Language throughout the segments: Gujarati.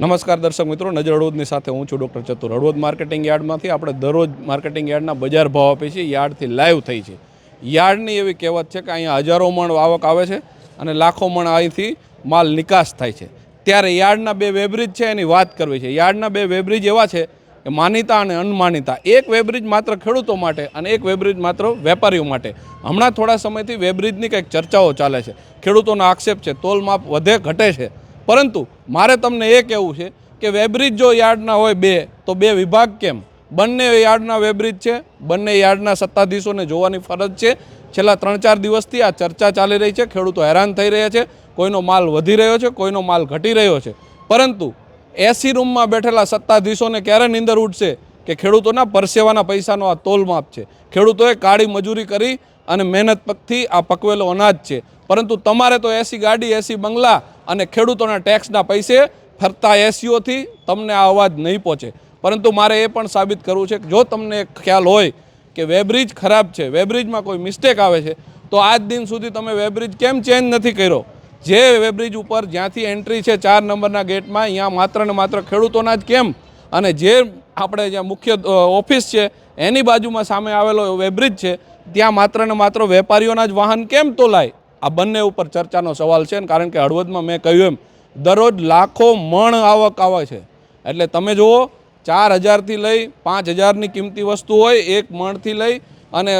નમસ્કાર દર્શક મિત્રો, નજર હળવદની સાથે હું છું ડૉક્ટર ચતુર. હળવદ માર્કેટિંગ યાર્ડમાંથી આપણે દરરોજ માર્કેટિંગ યાર્ડના બજાર ભાવ આપીએ છીએ. યાર્ડથી લાઈવ થઈ છે. યાર્ડની એવી કહેવત છે કે અહીંયા હજારો મણ આવક આવે છે અને લાખો મણ અહીંથી માલ નિકાસ થાય છે. ત્યારે યાર્ડના બે વેબ્રિજ છે એની વાત કરવી છે. યાર્ડના બે વેબ્રિજ એવા છે કે માનીતા અને અનમાનીતા એક વેબ્રિજ માત્ર ખેડૂતો માટે અને એક વેબ્રિજ માત્ર વેપારીઓ માટે. હમણાં થોડા સમયથી વેબ્રિજની કંઈક ચર્ચાઓ ચાલે છે. ખેડૂતોનો આક્ષેપ છે, તોલમાપ વધે ઘટે છે. પરંતુ મારે તમને એ કહેવું છે કે વેબ્રિજ જો યાર્ડના હોય બે, તો બે વિભાગ કેમ? બંને યાર્ડના વેબ્રિજ છે, બંને યાર્ડના સત્તાધીશોને જોવાની ફરજ છે. છેલ્લા ત્રણ ચાર દિવસથી આ ચર્ચા ચાલી રહી છે, ખેડૂતો હેરાન થઈ રહ્યા છે, કોઈનો માલ વધી રહ્યો છે, કોઈનો માલ ઘટી રહ્યો છે. પરંતુ એસી રૂમમાં બેઠેલા સત્તાધીશોને ક્યારે નીંદર ઉઠશે કે ખેડૂતોના પરસેવાના પૈસાનો આ તોલમાપ છે? ખેડૂતોએ કાળી મજૂરી કરી અને મહેનત પગથી આ પકવેલો અનાજ છે. પરંતુ તમારે તો એસી ગાડી, એસી બંગલા અને ખેડૂતોના ટેક્સના પૈસે ફરતા એસીઓથી તમને આ અવાજ નહીં પહોંચે. પરંતુ મારે એ પણ સાબિત કરવું છે કે જો તમને ખ્યાલ હોય કે વેબ્રિજ ખરાબ છે, વેબ્રિજમાં કોઈ મિસ્ટેક આવે છે, તો આજ દિન સુધી તમે વેબ્રિજ કેમ ચેન્જ નથી કર્યો? જે વેબ્રિજ ઉપર જ્યાંથી એન્ટ્રી છે ચાર નંબરના ગેટમાં, અહીંયા માત્ર ને માત્ર ખેડૂતોના જ કેમ? અને જે આપણે જ્યાં મુખ્ય ઓફિસ છે, એની બાજુમાં સામે આવેલો વેબ્રિજ છે, ત્યાં માત્ર ને માત્ર વેપારીઓના જ વાહન કેમ તોલાય? આ બંને ઉપર ચર્ચાનો સવાલ છે કારણ કે હળવદમાં મેં કહ્યું એમ, દરરોજ લાખો મણ આવક આવે છે. એટલે તમે જુઓ, ચાર હજારથી લઈ પાંચ હજારની કિંમતી વસ્તુ હોય, એક મણથી લઈ અને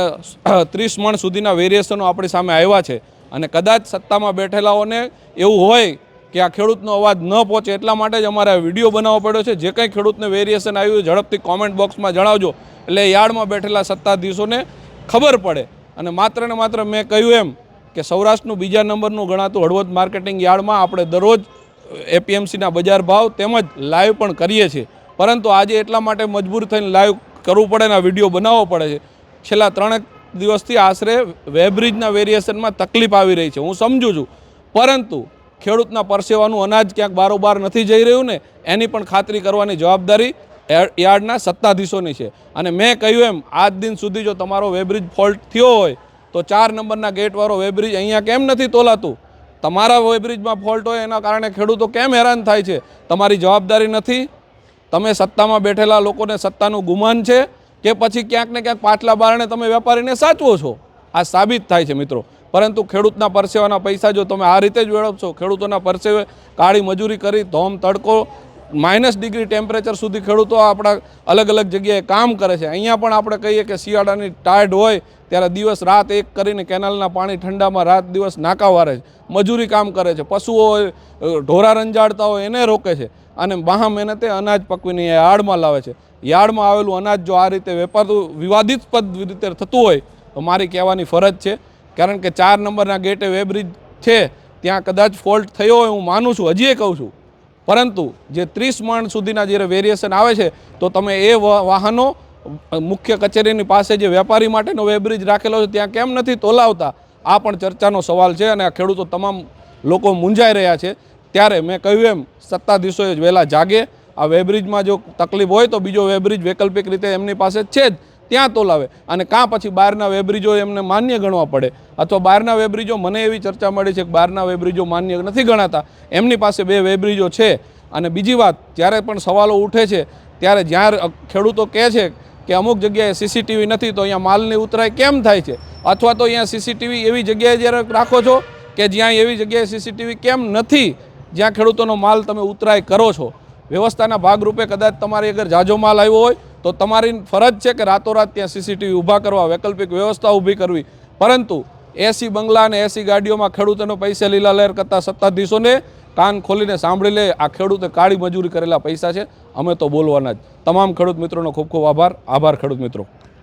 ત્રીસ મણ સુધીના વેરિએશનો આપણી સામે આવ્યા છે. અને કદાચ સત્તામાં બેઠેલાઓને એવું હોય કે આ ખેડૂતનો અવાજ ન પહોંચે એટલા માટે જ અમારે વીડિયો બનાવવો પડ્યો છે. જે કંઈ ખેડૂતને વેરિએશન આવ્યું ઝડપથી કોમેન્ટ બોક્સમાં જણાવજો. એટલે યાર્ડમાં બેઠેલા સત્તાધીશોને ખબર પડે. અને માત્ર ને માત્ર મેં કહ્યું એમ કે સૌરાષ્ટ્રનું બીજા નંબરનું ગણાતું હળવદ માર્કેટિંગ યાર્ડમાં આપણે દરરોજ એપીએમસીના બજાર ભાવ તેમજ લાઈવ પણ કરીએ છીએ. પરંતુ આજે એટલા માટે મજબૂર થઈને લાઈવ કરવું પડે ને વીડિયો બનાવવો પડે છે. છેલ્લા ત્રણેક દિવસથી આશરે વેબ્રિજના વેરિએશનમાં તકલીફ આવી રહી છે. હું સમજુ છું. પરંતુ ખેડૂતના પરસેવાનું અનાજ ક્યાંક બારોબાર નથી જઈ રહ્યું ને એની પણ ખાતરી કરવાની જવાબદારી યાર્ડના સત્તાધીશોની છે. અને મેં કહ્યું એમ, આજ દિન સુધી જો તમારો વેબ્રિજ ફોલ્ટ થયો હોય તો ચાર નંબરના ગેટવાળો વેબ્રિજ અહીંયા કેમ નથી તોલાતું? તમારા વેબ્રિજમાં ફોલ્ટ હોય એના કારણે ખેડૂતો કેમ હેરાન થાય છે? તમારી જવાબદારી નથી? તમે સત્તામાં બેઠેલા લોકોને સત્તાનું ગુમાન છે કે પછી ક્યાંક ને ક્યાંક પાછલા બારણે તમે વેપારીને સાચવો છો? આ સાબિત થાય છે મિત્રો. પરંતુ ખેડૂતના પરસેવાના પૈસા જો તમે આ રીતે જ વેળવશો ખેડૂતોના પરસેવે કાળી મજૂરી કરી, ધોમ તડકો માઇનસ ડિગ્રી ટેમ્પરેચર સુધી ખેડૂતો આપણા અલગ અલગ જગ્યાએ કામ કરે છે. અહીંયા પણ આપણે કહીએ કે શિયાળાની ટાયર્ડ હોય ત્યારે દિવસ રાત એક કરીને કેનાલના પાણી ઠંડામાં રાત દિવસ નાકા વારે છે. મજૂરી કામ કરે છે. પશુઓ ઢોરા રંજાડતા હોય એને રોકે છે. અને મહા મહેનતે અનાજ પકવીને યાર્ડમાં લાવે છે. યાર્ડમાં આવેલું અનાજ જો આ રીતે વેપારતું વિવાદિતપદ રીતે થતું હોય, તો મારી કહેવાની ફરજ છે. કારણ કે ચાર નંબરના ગેટે વેબ્રિજ છે. ત્યાં કદાચ ફોલ્ટ થયો હોય હું માનું છું. હજીએ કહું છું. પરંતુ જે ત્રીસ મણ સુધીના જ્યારે વેરિએશન આવે છે, તો તમે એ વાહનો મુખ્ય કચેરીની પાસે જે વેપારી માટેનો વેબ્રિજ રાખેલો છે, ત્યાં કેમ નથી તોલાવતા? આ પણ ચર્ચાનો સવાલ છે અને આ ખેડૂતો તમામ લોકો મૂંઝાઈ રહ્યા છે. ત્યારે મેં કહ્યું એમ, સત્તાધીશોએ વહેલા જાગે. આ વેબ્રિજમાં જો તકલીફ હોય તો બીજો વેબ્રિજ વૈકલ્પિક રીતે એમની પાસે છે જ. ત્યાં તોલાવે. અને કાં પછી બહારના વેબ્રિજો એમને માન્ય ગણવા પડે. અથવા બહારના વેબ્રિજો મને એવી ચર્ચા મળી છે કે બહારના વેબ્રિજો માન્ય નથી ગણાતા. એમની પાસે બે વેબ્રિજો છે. અને બીજી વાત, જ્યારે પણ સવાલો ઉઠે છે, ત્યારે જ્યાં ખેડૂતો કહે છે કે અમુક જગ્યાએ સીસીટીવી નથી, તો અહીંયા માલની ઉતરાય કેમ થાય છે? અથવા તો અહીંયા સીસીટીવી એવી જગ્યાએ જ્યારે રાખો છો કે જ્યાં એવી જગ્યાએ સીસીટીવી કેમ નથી, જ્યાં ખેડૂતોનો માલ તમે ઉતરાય કરો છો? વ્યવસ્થાના ભાગરૂપે કદાચ તમારી અગર જાજો માલ આવ્યો હોય તો તમારી ફરજ છે કે રાતોરાત ત્યાં સીસીટીવી ઊભા કરવા, વૈકલ્પિક વ્યવસ્થા ઊભી કરવી. પરંતુ એસી બંગલા અને એસી ગાડીઓમાં ખેડૂતોનો પૈસા લીલા લહેર કરતા સત્તાધીશોને કાન ખોલીને સાંભળી લે. આ ખેડૂતે કાળી મજૂરી કરેલા પૈસા છે. અમે તો બોલવાના જ. તમામ ખેડૂત મિત્રોનો ખૂબ ખૂબ આભાર. આભાર ખેડૂત મિત્રો.